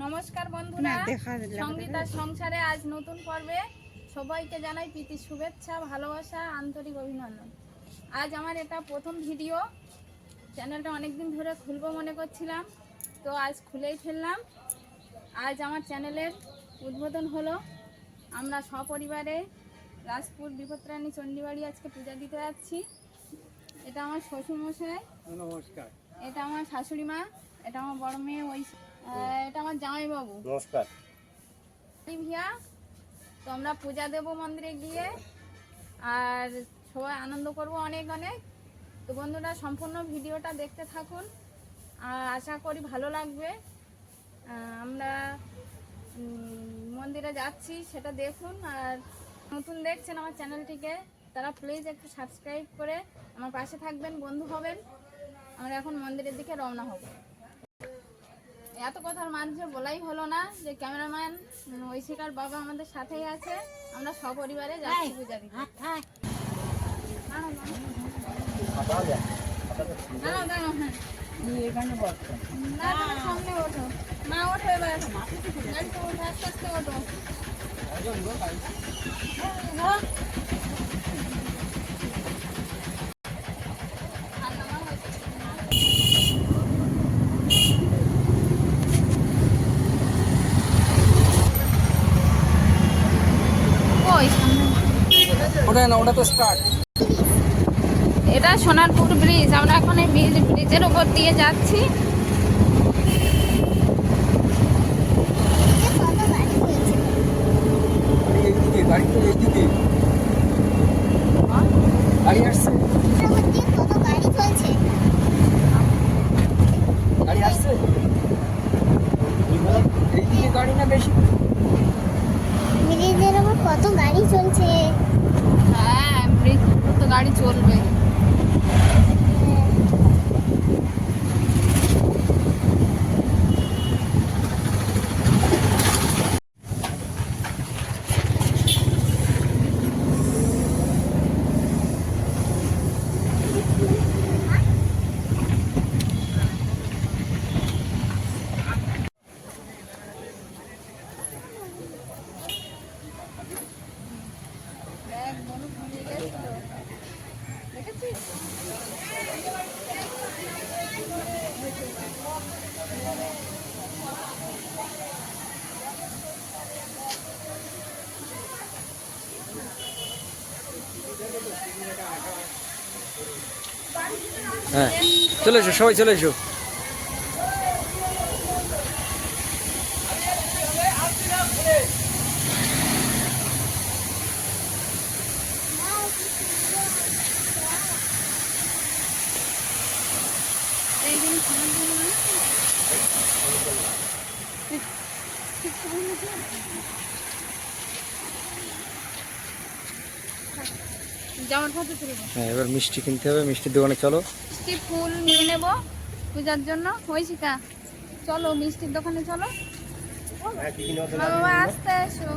নমস্কার বন্ধুরা। সঙ্গীতার সংসারে আজ নতুন পর্বে সবাইকে জানাই প্রীতি শুভেচ্ছা ভালোবাসা আন্তরিক অভিনন্দন। আজ আমার এটা প্রথম ভিডিও। চ্যানেলটা অনেকদিন ধরে খুলবো মনে করছিলাম তো আজ খুলেই ফেললাম। আজ আমার চ্যানেলের উদ্বোধন হলো আমরা সপরিবারে রাজপুর বিপত্রাণী চণ্ডীবাড়ি আজকে পূজা দিতে যাচ্ছি। এটা আমার শ্বশুরমশাই নমস্কার। এটা আমার শাশুড়ি মা এটা আমার বড় মেয়ে ওই এটা আমার নমস্কার। ভিয়া তো আমরা পূজা দেব মন্দিরে গিয়ে আর সবাই আনন্দ করব অনেক অনেক। তো বন্ধুরা সম্পূর্ণ ভিডিওটা দেখতে থাকুন। আর আশা করি ভালো লাগবে। আমরা মন্দিরে যাচ্ছি সেটা দেখুন। আর নতুন দেখছেন আমার চ্যানেলটিকে তারা প্লিজ একটু সাবস্ক্রাইব করে আমার পাশে থাকবেন বন্ধু হবেন। আমরা এখন মন্দিরের দিকে রওনা হব। এত কথার মাঝে বলাই হলো না যে ক্যামেরাম্যান ঐশিকার বাবা আমাদের সাথেই আছে আমরা সপরিবারে যাচ্ছি পূজা দিতে হ্যাঁ। না, তুমি ওঠো। মা, ওঠো এবার। গাড়িতে ওঠো, আস্তে আস্তে ওঠো। হ্যাঁ। আর নামাও হচ্ছে। ওই সামনে। ওটা তো স্টার্ট এটা সোনারপুর ব্রিজ আমরা এখন এই ব্রিজ- ব্রিজের উপর দিয়ে যাচ্ছি এইদিকে গাড়ি তো এইদিকে গাড়ি আসছে গাড়ি আসছে এইদিকে গাড়ি না বেশি ব্রিজের ওপর কত গাড়ি চলছে হ্যাঁ ব্রিজ তো গাড়ি চলবে দেখ বনু ঘুমিয়ে গেছিল দেখেছিস হ্যাঁ চলে এসো সবাই চলে এসো। এইদিন খাবার হ্যাঁ এবার মিষ্টি কিনতে হবে মিষ্টির দোকানে চলো। মিষ্টি ফুল নিয়ে নেব পূজার জন্য। ঐশিকা চলো মিষ্টির দোকানে চলো। বাবা আসতে এসো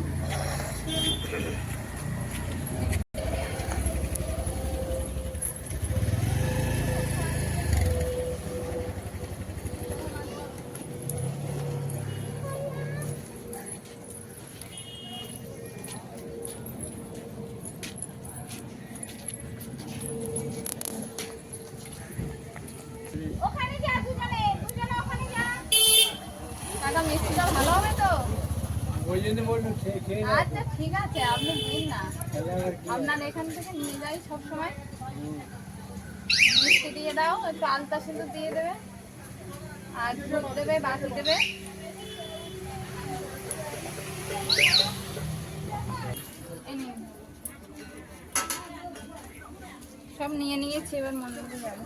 ওখানে যা দুজনে দুজনে ওখানে যা কাকা মিষ্টিটা ভালো হবে তো ওই জন্য বলল খেয়ে খেয়ে আচ্ছা ঠিক আছে আপনি দিন না আপনার এখান থেকে নিয়ে যাই সব সময় মিষ্টি দিয়ে দাও একটু আলতা সিঁদুর দিয়ে দেবে আর ভোগ দেবে বাকি দেবে। সব নিয়ে নিয়েছি এবার মন্দিরে যাব।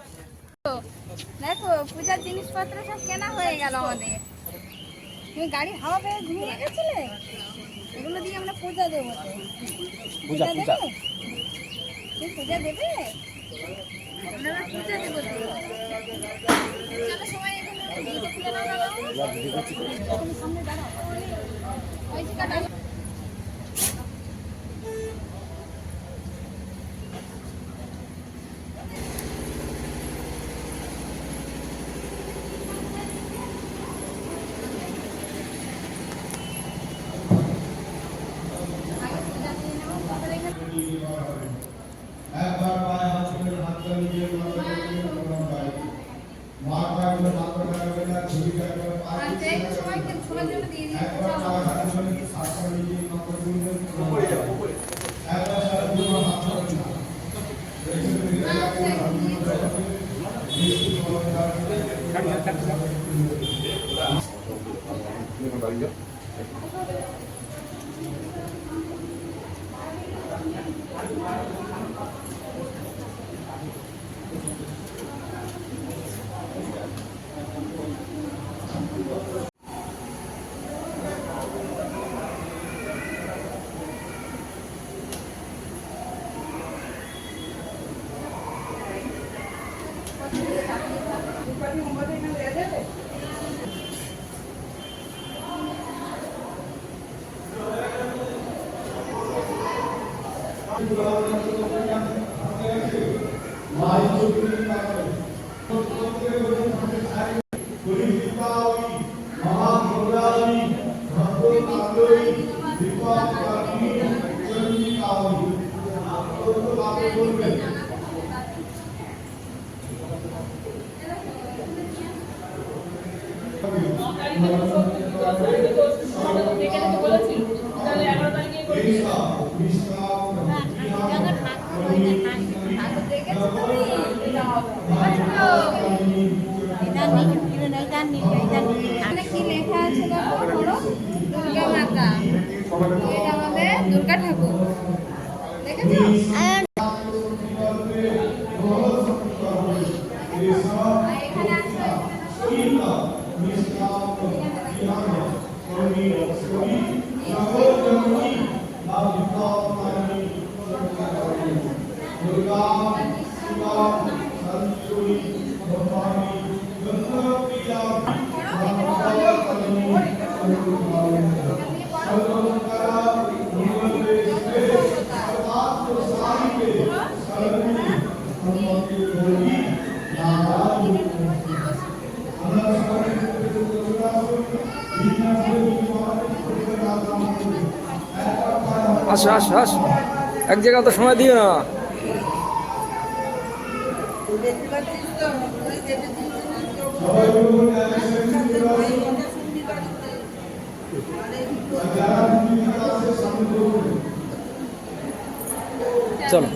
দেখো পূজার জিনিসপত্র সব কেনা হয়ে গেল আমাদের। তুমি গাড়ি হাওয়া পেয়ে ঘুমিয়ে গেছিলে? এগুলো দিয়ে আমরা পূজা দেবো পূজা, দেবে? পূজা। দেবে ওই যে কাটা একবার পায়ে হাত তুলে হাত চালিয়ে মাথা দিয়ে প্রণাম পাই মা কাটবে মাথা কাটবে না ছবি কাটবে পায়ে আর যে সময় সবার জন্য দিয়ে দিই একবার পায়ে হাত তুলে হাত চালিয়ে মাথা দিয়ে প্রণাম পাই একবার সারা দুটো হাত তুলে না এখানে কি লেখা আছে দুর্গা মাতা এটা আমাদের দুর্গা ঠাকুর দেখেছ আর এখানে আছে আসো আসো এক জায়গা তো সময় দিও না। চলো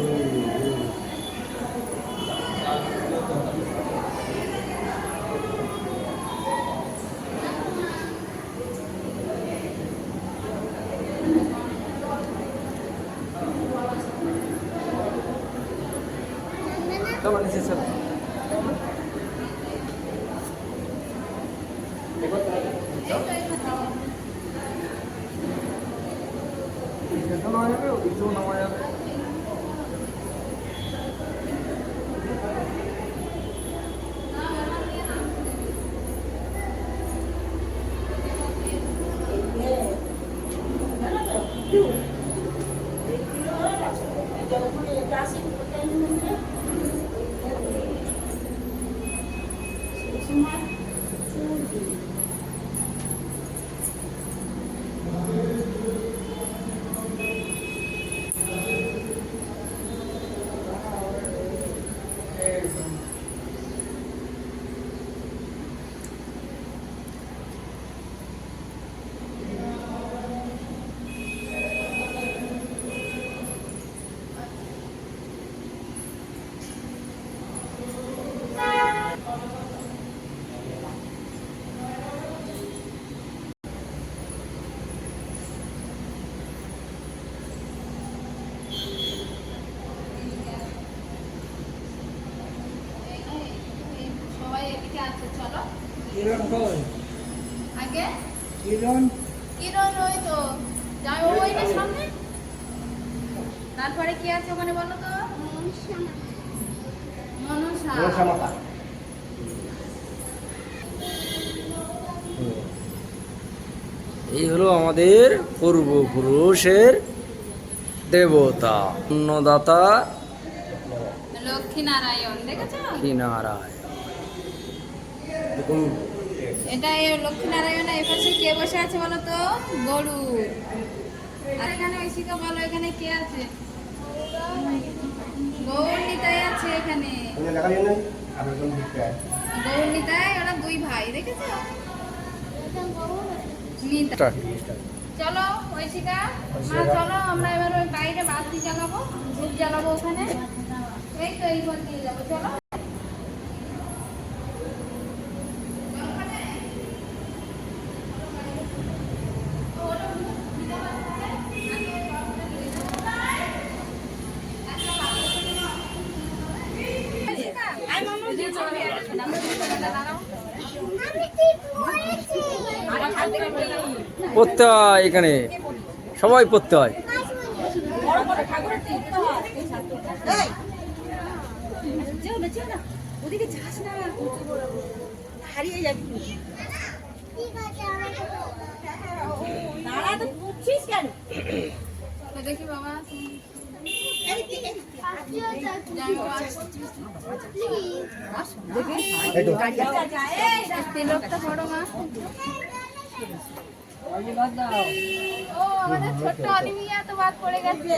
নিচে চলো সবাই এদিকে আছে চলো। আগে? কিরণ? কিরণ ওই তো। যাই ওই না সামনে। তারপরে কি আছে ওখানে বলো তো? মনসা এই হলো আমাদের পূর্বপুরুষের দেবতা অন্নদাতা লক্ষ্মী নারায়ণ দেখেছ? কি নারায়ণ দেখুন এটা এই লক্ষ্মী এই পাশে কে বসে আছে বলো তো গরু। আর এখানে ঐশিকা বলো এখানে কে আছে? গৌরনিতাই আছে এখানে। গৌরনিতাই ওরা দুই ভাই দেখেছ? চলো ঐশিকা মা চলো আমরা এবার ওই বাইরে বাতি জ্বালাবো ধূপ জ্বালাবো ওখানে। এই তো এই দিয়ে যাব চলো। পড়তে হয় এখানে। সবাই পড়তে হয়। হারিয়ে যাবি দেখি বাবা তিলকটা মা। ও আমাদের ছোট্ট অলিভিয়া তো বাদ পড়ে গেছে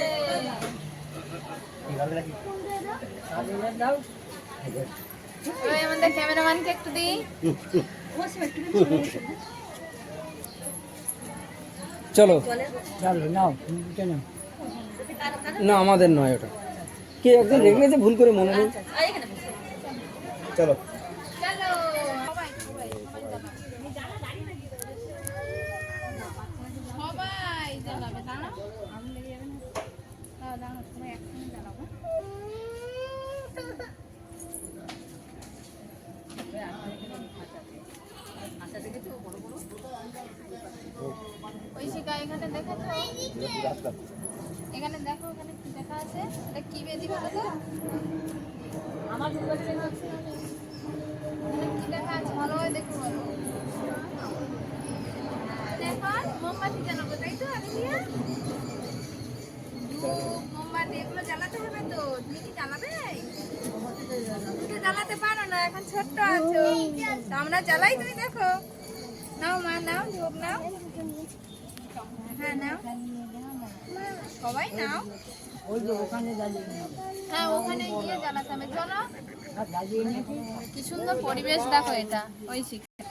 আমাদের ক্যামেরাম্যানকে একটু দিই চলো। না আমাদের নয় ওটা। কে একজন রেখেছে ভুল করে মনে নেই। চলো চলো সবাই সবাই সবাই জ্বালাবে দাঁড়াও আমি লেগে যাবে না দাঁড়াও দাঁড়াও সবাই একসঙ্গে জ্বালাবো ঐশিকা এখানে দেখেছ এখানে দেখো এখানে কি দেখা আছে এটা কি বেদি বলো তো আমার এখানে কি লেখা আছে ভালোভাবে দেখো বলো দেখো মোমবাতি জ্বালাবো তাই তো আমি দিয়ে ধূপ, মোমবাতি, এগুলো হবে তো। তুমি কি পারো না, এখন ছোট্ট আমরা দেখো। নাও মা, নাও নাও। হ্যাঁ নাও। সবাই নাও। হ্যাঁ ওখানে হবে। চলো। কি সুন্দর পরিবেশ দেখো এটা। ওই শিক্ষা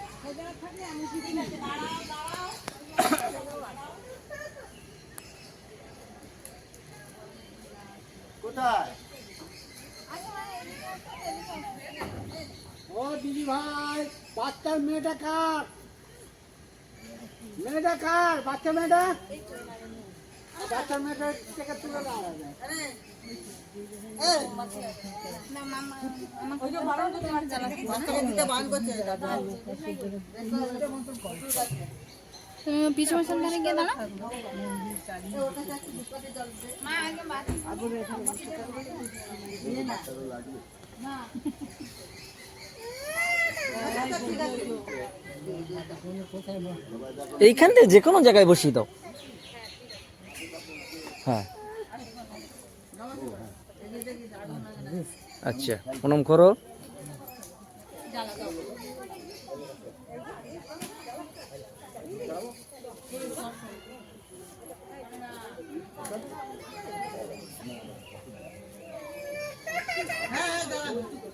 কোথায়? ও দিদি ভাই বাচ্চার মেয়েটা কার? মেয়েটা কার? বাচ্চা মেয়েটা? বাচ্চার মেয়েটা থেকে তুলে দাও। না মামা আমাকে তুমি পিছু ধারে গিয়ে এইখান থেকে যে কোনো জায়গায় বসিয়ে দাও। হ্যাঁ। আচ্ছা প্রণাম করো।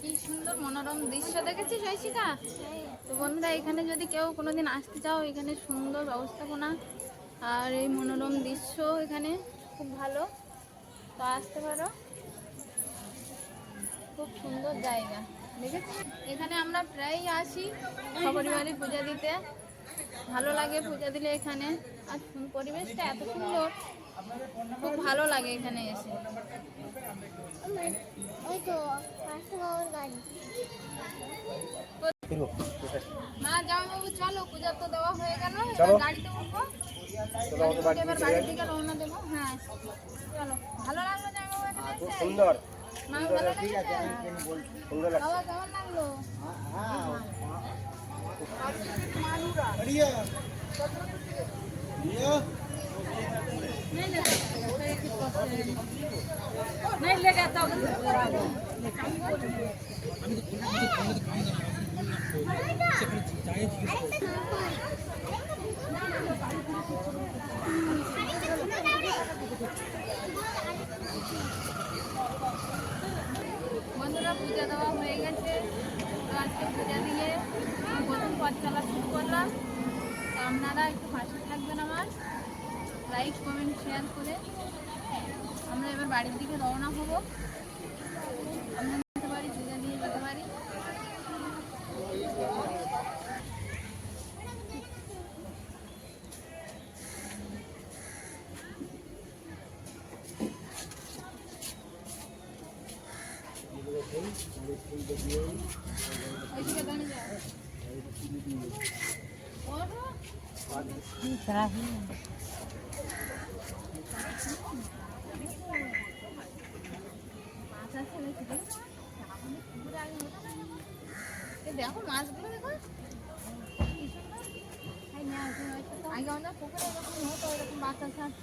কি সুন্দর মনোরম দৃশ্য দেখেছিস, ঐশিকা? তো বন্ধুরা, এখানে যদি কেউ কোনোদিন আসতে চাও, এখানে সুন্দর ব্যবস্থাপনা আর এই মনোরম দৃশ্য এখানে খুব ভালো। তো আসতে পারো। খুব সুন্দর জায়গা। দেখেছি এখানে আমরা প্রায়ই আসি সপরিবারে পূজা দিতে। ভালো লাগে পূজা দিলে এখানে। আর পরিবেশটা এত সুন্দর খুব ভালো লাগে এখানে এসে। না জামাইবাবু চলো পূজা তো দেওয়া হয়ে গেল গাড়িতে উঠবো। এবার বাড়ির দিকে রওনা দেবো। হ্যাঁ চলো। ভালো লাগল জামাইবাবু সুন্দর। মা ভালো লেগেছে? বাবা কেমন লাগল? नहीं लेगा तो বন্ধুরা পূজা দেওয়া হয়ে গেছে তো আজকে পূজা চলা শুরু করলাম। আপনারা একটু পাশে থাকবেন আমার। লাইক কমেন্ট শেয়ার করে আমরা এবার বাড়ির দিকে রওনা হব আমরা যেতে পারি পূজা দিয়ে যেতে পারি ওইদিকে দাঁড়িয়ে যাও ওঠো। মাছ আছে নাকি দেখো? পুকুরে আগে ওঠা যায় না। এই দেখো মাছগুলো দেখো কি সুন্দর। এই নাও, তুমি পুকুরে হতো এরকম বাচ্চা ছাড়তো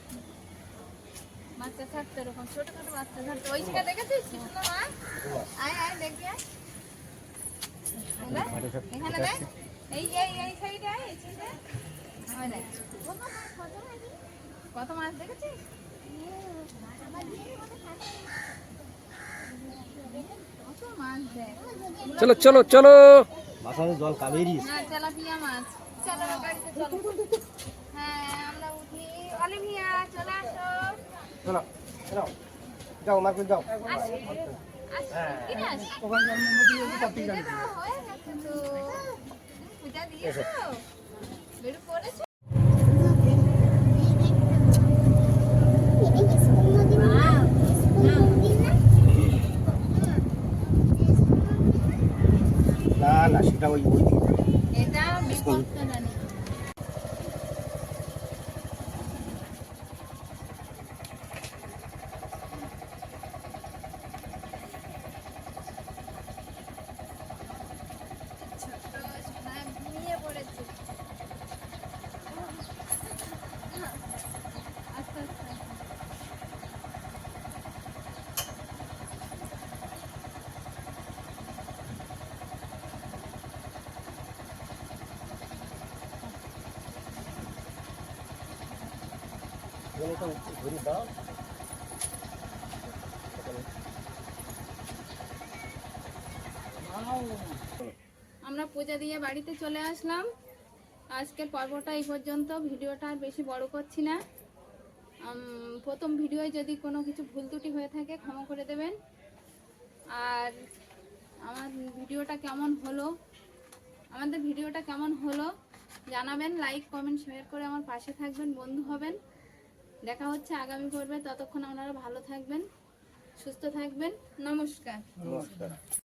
বাচ্চা ছাড়তো এরকম ছোট ছোট বাচ্চা ছাড়তো। ওই জায়গা দেখেছিস কি সুন্দর মাছ আয় আয় দেখবি এখানে দেখ। এই এই এই সাইডে আয় এই সাইডে ওই দেখ। কত মাছ দেখেছিস? দেখ। চলো চলো চলো। মাথায় জল কাবেরিস না তেলাপিয়া মাছ। চলো বাড়িতে চলো। হ্যাঁ চলে আসো। চলো যাও মার্কেট যাও। আসি। আসি। কিনে আসি? পূজা দেওয়া হয়ে গেছে তো পূজা দিয়েছ বেরু করেছ এটা কি স্কুল নদী না স্কুল নদী না না না সেটা ওই ওই দিকে এটা বিপক্ত রানী ছোট্ট সোনা ঘুমিয়ে পড়েছে আস্তে আস্তে আমরা পূজা দিয়ে বাড়িতে চলে আসলাম। আজকের পর্বটা এই পর্যন্ত। ভিডিওটা আর বেশি বড় করছি না। প্রথম ভিডিওয় যদি কোনো কিছু ভুল ত্রুটি হয়ে থাকে, ক্ষমা করে দেবেন। আর আমার ভিডিওটা কেমন হলো? আমাদের ভিডিওটা কেমন হলো? জানাবেন লাইক কমেন্ট শেয়ার করে আমার পাশে থাকবেন, বন্ধু হবেন। দেখা হচ্ছে আগামী পর্বে। ততক্ষণ আপনারা ভালো থাকবেন সুস্থ থাকবেন। নমস্কার। নমস্কার।